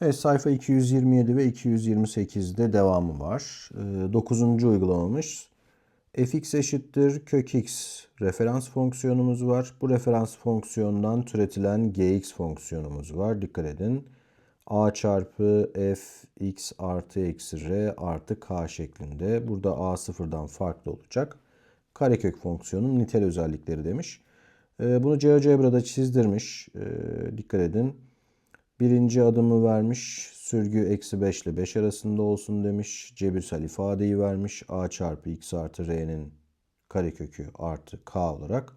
Evet sayfa 227 ve 228'de devamı var. 9. uygulamamız fx eşittir kök x referans fonksiyonumuz var. Bu referans fonksiyonundan türetilen gx fonksiyonumuz var. Dikkat edin. a çarpı f x artı eksi r artı k şeklinde. Burada a sıfırdan farklı olacak. Karekök fonksiyonun nitel özellikleri demiş. Ee, bunu GeoGebra'da çizdirmiş. Ee, dikkat edin. Birinci adımı vermiş. Sürgü eksi 5 ile 5 arasında olsun demiş. Cebirsel ifadeyi vermiş. A çarpı x artı r'nin karekökü artı k olarak.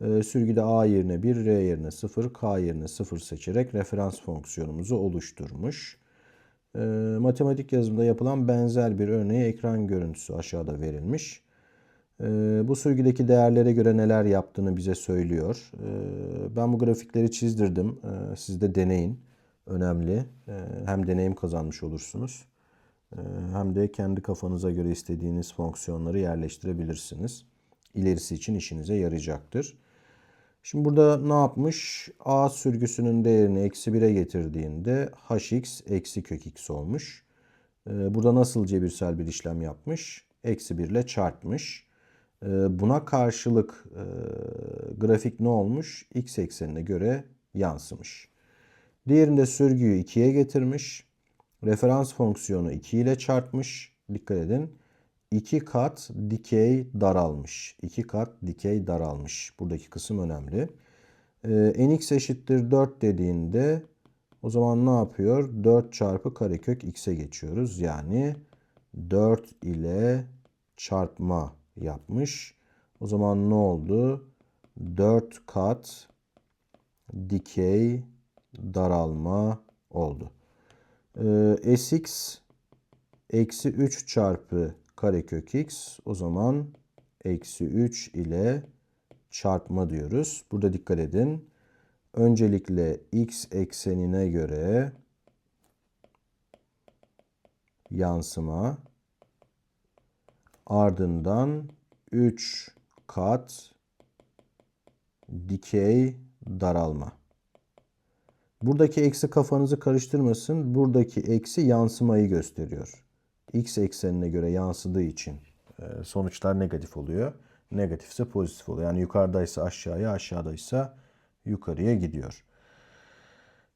E, sürgüde a yerine 1, r yerine 0, k yerine 0 seçerek referans fonksiyonumuzu oluşturmuş. E, matematik yazımında yapılan benzer bir örneği ekran görüntüsü aşağıda verilmiş. E, bu sürgüdeki değerlere göre neler yaptığını bize söylüyor. E, ben bu grafikleri çizdirdim. E, siz de deneyin önemli. Ee, hem deneyim kazanmış olursunuz ee, hem de kendi kafanıza göre istediğiniz fonksiyonları yerleştirebilirsiniz. İlerisi için işinize yarayacaktır. Şimdi burada ne yapmış? A sürgüsünün değerini eksi 1'e getirdiğinde hx eksi kök x olmuş. Ee, burada nasıl cebirsel bir işlem yapmış? Eksi 1 ile çarpmış. Buna karşılık e, grafik ne olmuş? X eksenine göre yansımış. Diğerinde sürgüyü 2'ye getirmiş. Referans fonksiyonu 2 ile çarpmış. Dikkat edin. 2 kat dikey daralmış. 2 kat dikey daralmış. Buradaki kısım önemli. Ee, nx eşittir 4 dediğinde o zaman ne yapıyor? 4 çarpı karekök x'e geçiyoruz. Yani 4 ile çarpma yapmış. O zaman ne oldu? 4 kat dikey daralma oldu. Ee, Sx eksi 3 çarpı karekök x o zaman eksi 3 ile çarpma diyoruz. Burada dikkat edin. Öncelikle x eksenine göre yansıma ardından 3 kat dikey daralma. Buradaki eksi kafanızı karıştırmasın. Buradaki eksi yansımayı gösteriyor. X eksenine göre yansıdığı için e, sonuçlar negatif oluyor. Negatifse pozitif oluyor. Yani yukarıdaysa aşağıya, aşağıdaysa yukarıya gidiyor.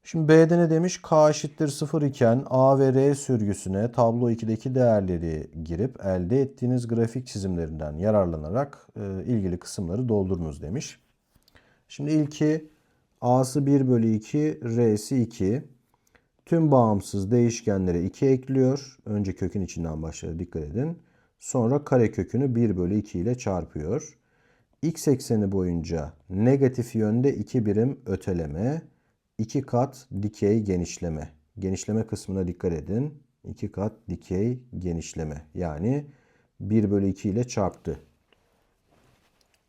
Şimdi B'de ne demiş? K eşittir 0 iken A ve R sürgüsüne tablo 2'deki değerleri girip elde ettiğiniz grafik çizimlerinden yararlanarak e, ilgili kısımları doldurunuz demiş. Şimdi ilki A'sı 1 bölü 2, R'si 2. Tüm bağımsız değişkenlere 2 ekliyor. Önce kökün içinden başlıyor dikkat edin. Sonra kare kökünü 1 bölü 2 ile çarpıyor. X ekseni boyunca negatif yönde 2 birim öteleme, 2 kat dikey genişleme. Genişleme kısmına dikkat edin. 2 kat dikey genişleme. Yani 1 bölü 2 ile çarptı.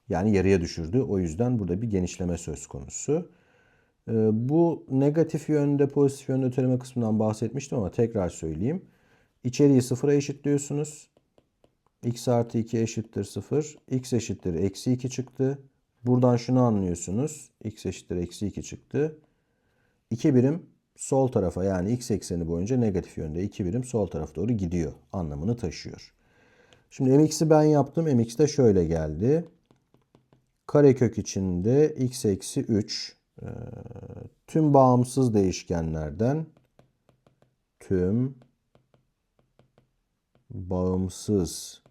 Yani yarıya düşürdü. O yüzden burada bir genişleme söz konusu. Ee, bu negatif yönde pozitif yönde öteleme kısmından bahsetmiştim ama tekrar söyleyeyim. İçeriği sıfıra eşitliyorsunuz. x artı 2 eşittir 0. x eşittir eksi 2 çıktı. Buradan şunu anlıyorsunuz. x eşittir eksi 2 çıktı. 2 birim sol tarafa yani x ekseni boyunca negatif yönde 2 birim sol tarafa doğru gidiyor anlamını taşıyor. Şimdi mx'i ben yaptım. mx de şöyle geldi. Karekök içinde x eksi 3 ee, tüm bağımsız değişkenlerden tüm bağımsız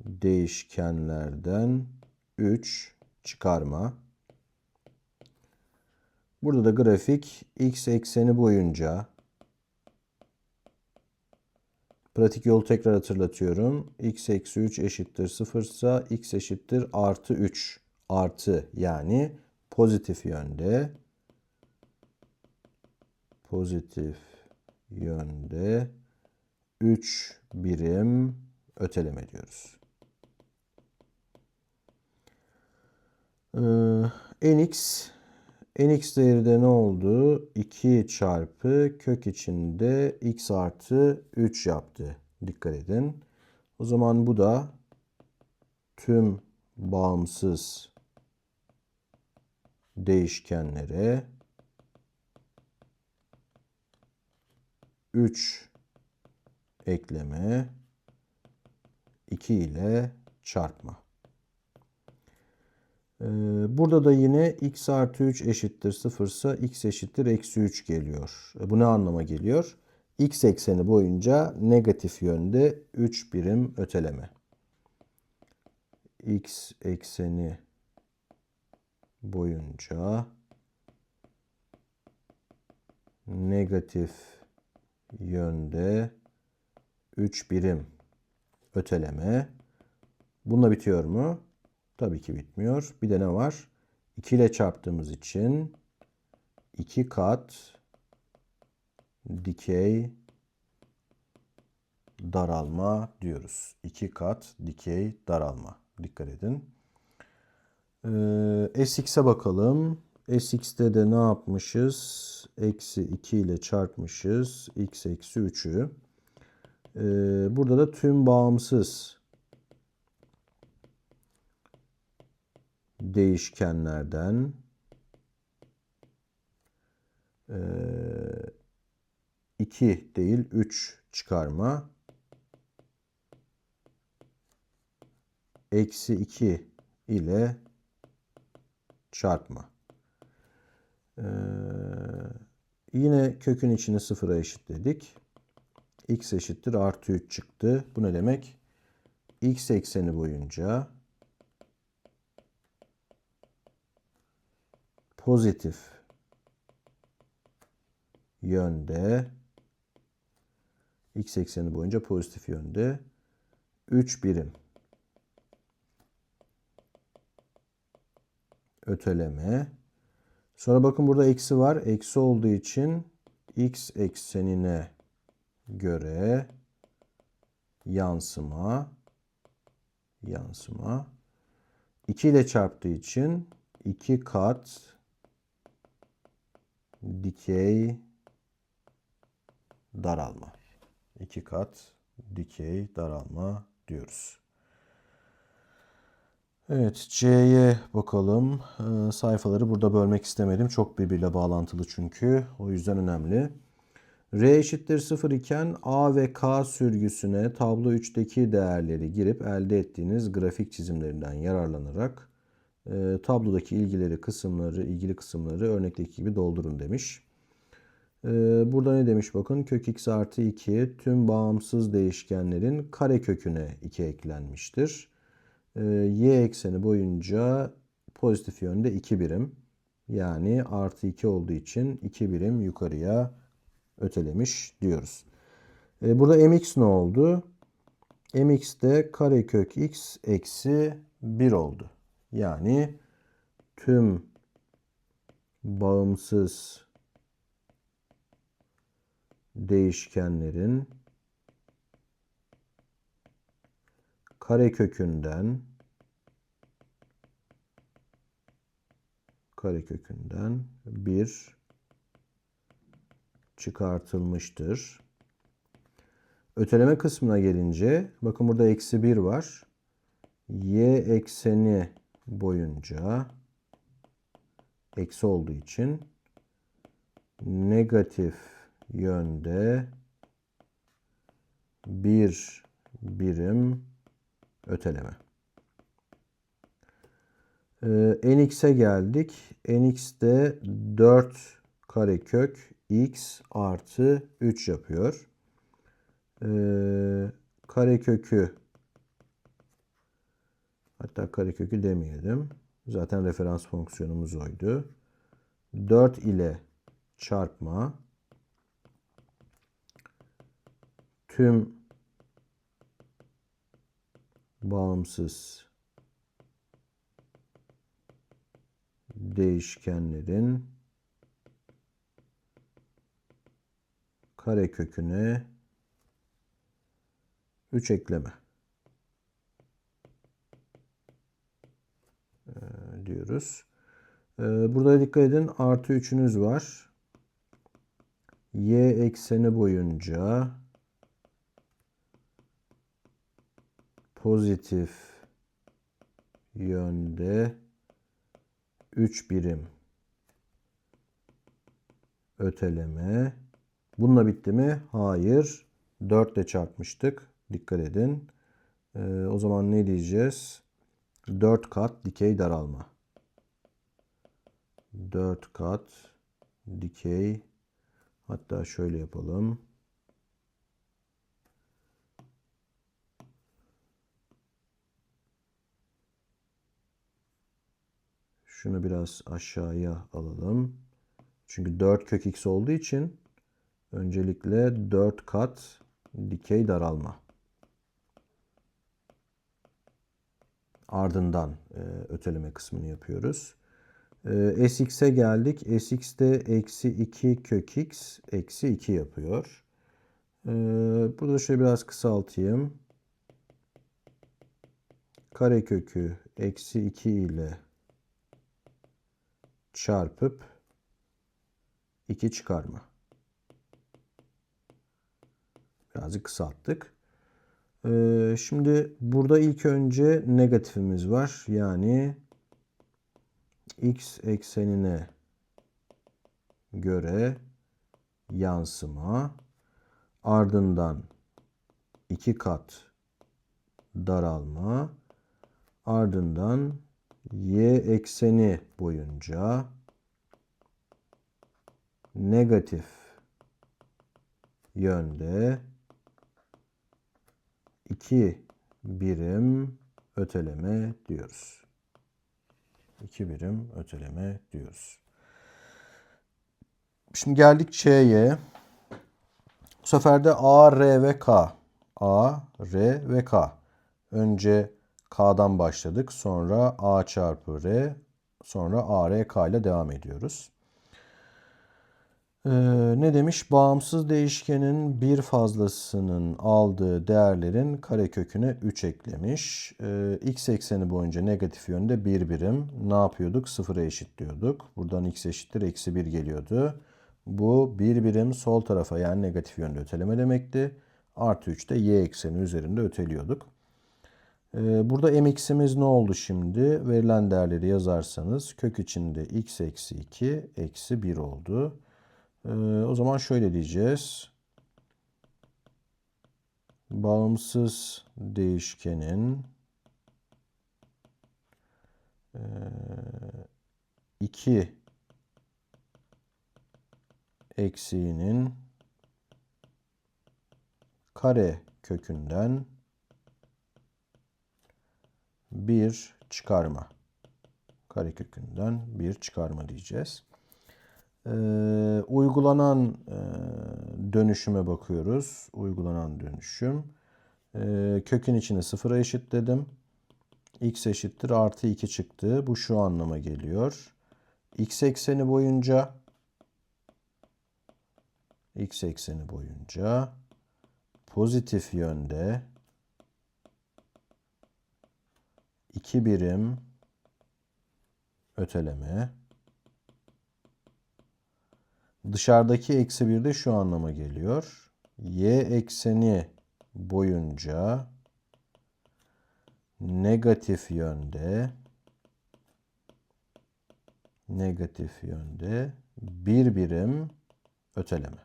değişkenlerden 3 çıkarma. Burada da grafik x ekseni boyunca pratik yolu tekrar hatırlatıyorum. x eksi 3 eşittir 0 ise x eşittir artı 3 artı yani pozitif yönde pozitif yönde 3 birim öteleme diyoruz. Ee, nx nx değeri de ne oldu? 2 çarpı kök içinde x artı 3 yaptı. Dikkat edin. O zaman bu da tüm bağımsız değişkenlere 3 ekleme 2 ile çarpma. Ee, Burada da yine x artı 3 eşittir 0 ise x eşittir eksi 3 geliyor. E, Bu ne anlama geliyor? x ekseni boyunca negatif yönde 3 birim öteleme. x ekseni boyunca negatif yönde 3 birim öteleme. Bununla bitiyor mu? Tabii ki bitmiyor. Bir de ne var? 2 ile çarptığımız için 2 kat dikey daralma diyoruz. 2 kat dikey daralma. Dikkat edin. Ee, Sx'e bakalım. Sx'te de ne yapmışız? Eksi 2 ile çarpmışız. X eksi 3'ü. Ee, burada da tüm bağımsız değişkenlerden e, 2 değil 3 çıkarma eksi 2 ile çarpma. Ee, yine kökün içini sıfıra eşitledik. x eşittir artı 3 çıktı. Bu ne demek? x ekseni boyunca pozitif yönde x ekseni boyunca pozitif yönde 3 birim öteleme. Sonra bakın burada eksi var. Eksi olduğu için x eksenine göre yansıma yansıma 2 ile çarptığı için 2 kat dikey daralma. 2 kat dikey daralma diyoruz. Evet, C'ye bakalım. Ee, sayfaları burada bölmek istemedim. Çok birbiriyle bağlantılı çünkü. O yüzden önemli. R eşittir 0 iken A ve K sürgüsüne tablo 3'teki değerleri girip elde ettiğiniz grafik çizimlerinden yararlanarak e, tablodaki ilgileri kısımları, ilgili kısımları örnekteki gibi doldurun demiş. E, burada ne demiş bakın kök x artı 2 tüm bağımsız değişkenlerin kare köküne 2 eklenmiştir. E, y ekseni boyunca pozitif yönde 2 birim yani artı 2 olduğu için 2 birim yukarıya ötelemiş diyoruz. E, burada mx ne oldu? mx de karekök x eksi 1 oldu. Yani tüm bağımsız değişkenlerin karekökünden karekökünden 1 çıkartılmıştır. Öteleme kısmına gelince bakın burada eksi 1 var. Y ekseni boyunca eksi olduğu için negatif yönde bir birim öteleme. Ee, nx'e geldik. nx'de 4 karekök x artı 3 yapıyor. Ee, karekökü hatta karekökü demeyelim. Zaten referans fonksiyonumuz oydu. 4 ile çarpma tüm bağımsız değişkenlerin kareköküne 3 ekleme ee, diyoruz. Ee, burada dikkat edin artı 3'ünüz var. Y ekseni boyunca pozitif yönde 3 birim öteleme Bununla bitti mi? Hayır. 4 ile çarpmıştık. Dikkat edin. Ee, o zaman ne diyeceğiz? 4 kat dikey daralma. 4 kat dikey hatta şöyle yapalım. Şunu biraz aşağıya alalım. Çünkü 4 kök x olduğu için öncelikle 4 kat dikey daralma. Ardından e, öteleme kısmını yapıyoruz. E, Sx'e geldik. Sx'te eksi 2 kök x eksi 2 yapıyor. E, burada şöyle biraz kısaltayım. Karekökü eksi 2 ile çarpıp 2 çıkarma. Birazcık kısalttık. Ee, şimdi burada ilk önce negatifimiz var. Yani x eksenine göre yansıma ardından 2 kat daralma ardından y ekseni boyunca negatif yönde 2 birim öteleme diyoruz. 2 birim öteleme diyoruz. Şimdi geldik Ç'ye. Bu sefer de A, R ve K. A, R ve K. Önce K'dan başladık. Sonra A çarpı R. Sonra A, R, K ile devam ediyoruz. Ee, ne demiş? Bağımsız değişkenin bir fazlasının aldığı değerlerin kareköküne 3 eklemiş. Ee, x ekseni boyunca negatif yönde bir birim. Ne yapıyorduk? Sıfıra eşitliyorduk. Buradan x eşittir eksi 1 geliyordu. Bu bir birim sol tarafa yani negatif yönde öteleme demekti. Artı 3 de y ekseni üzerinde öteliyorduk. Ee, burada mx'imiz ne oldu şimdi? Verilen değerleri yazarsanız kök içinde x eksi 2 eksi 1 oldu. Ee, o zaman şöyle diyeceğiz. Bağımsız değişkenin e, 2 eksiğinin kare kökünden bir çıkarma. Karekökünden bir çıkarma diyeceğiz. Ee, uygulanan e, dönüşüme bakıyoruz. Uygulanan dönüşüm. Ee, kökün içine sıfıra eşitledim. x eşittir artı 2 çıktı. Bu şu anlama geliyor. x ekseni boyunca x ekseni boyunca pozitif yönde 2 birim öteleme Dışarıdaki eksi 1 de şu anlama geliyor. Y ekseni boyunca negatif yönde negatif yönde bir birim öteleme.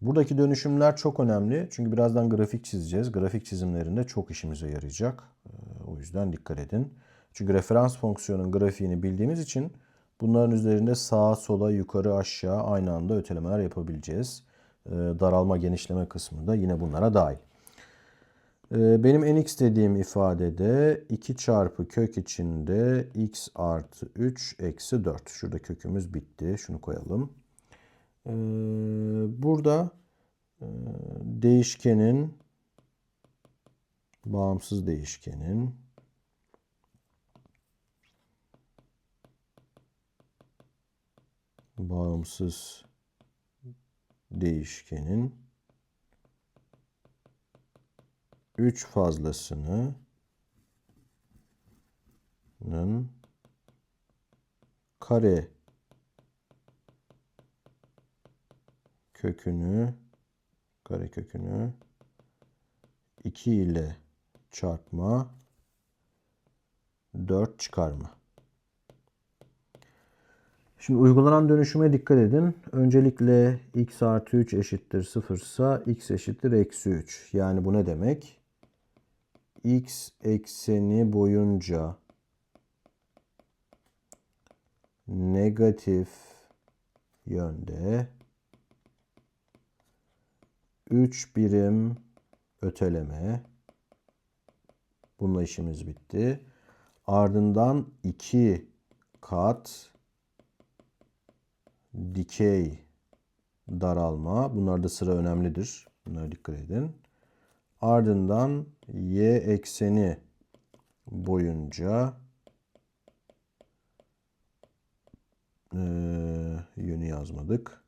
Buradaki dönüşümler çok önemli. Çünkü birazdan grafik çizeceğiz. Grafik çizimlerinde çok işimize yarayacak. Ee, o yüzden dikkat edin. Çünkü referans fonksiyonun grafiğini bildiğimiz için Bunların üzerinde sağa sola yukarı aşağı aynı anda ötelemeler yapabileceğiz. Ee, daralma genişleme kısmında yine bunlara dahil. Ee, benim en x dediğim ifadede 2 çarpı kök içinde x artı 3 eksi 4. Şurada kökümüz bitti. Şunu koyalım. Ee, burada e, değişkenin bağımsız değişkenin bağımsız değişkenin 3 fazlasını kare kökünü kare kökünü 2 ile çarpma 4 çıkarma. Şimdi uygulanan dönüşüme dikkat edin. Öncelikle x artı 3 eşittir 0 ise x eşittir eksi 3. Yani bu ne demek? x ekseni boyunca negatif yönde 3 birim öteleme. Bununla işimiz bitti. Ardından 2 kat dikey daralma. Bunlarda sıra önemlidir. Bunlara dikkat edin. Ardından y ekseni boyunca eee, yönü yazmadık.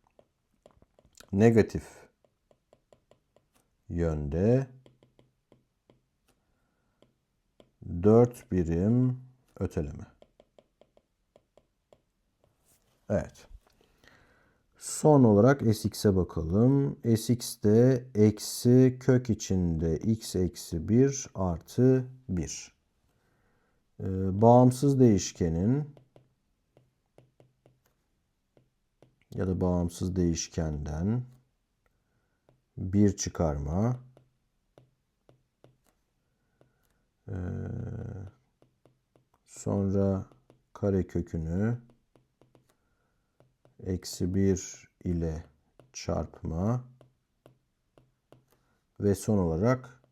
Negatif yönde 4 birim öteleme. Evet. Son olarak Sx'e bakalım. Sx'de eksi kök içinde x eksi 1 artı 1. Ee, bağımsız değişkenin ya da bağımsız değişkenden 1 çıkarma Ee, sonra kare kökünü eksi 1 ile çarpma ve son olarak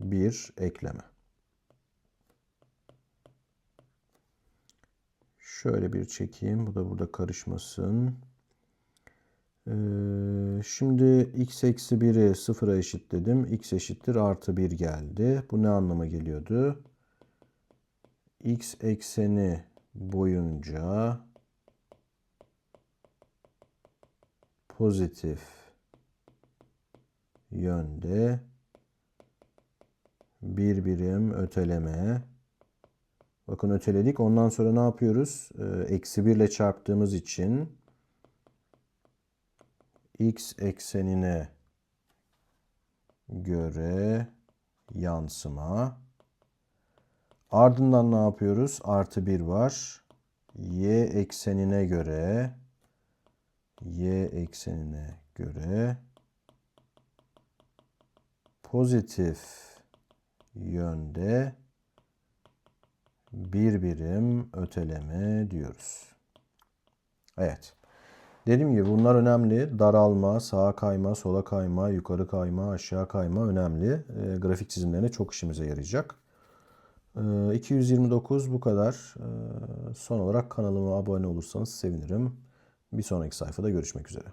bir ekleme. Şöyle bir çekeyim. Bu da burada karışmasın. Ee, şimdi x eksi 1'i sıfıra eşitledim. x eşittir artı 1 geldi. Bu ne anlama geliyordu? x ekseni boyunca pozitif yönde bir birim öteleme. Bakın öteledik. Ondan sonra ne yapıyoruz? Ee, Eksi 1 ile çarptığımız için x eksenine göre yansıma. Ardından ne yapıyoruz? Artı 1 var. Y eksenine göre y eksenine göre pozitif yönde bir birim öteleme diyoruz. Evet. Dediğim gibi bunlar önemli. Daralma, sağa kayma, sola kayma, yukarı kayma, aşağı kayma önemli. E, grafik çizimlerine çok işimize yarayacak. E, 229 bu kadar. E, son olarak kanalıma abone olursanız sevinirim. Bir sonraki sayfada görüşmek üzere.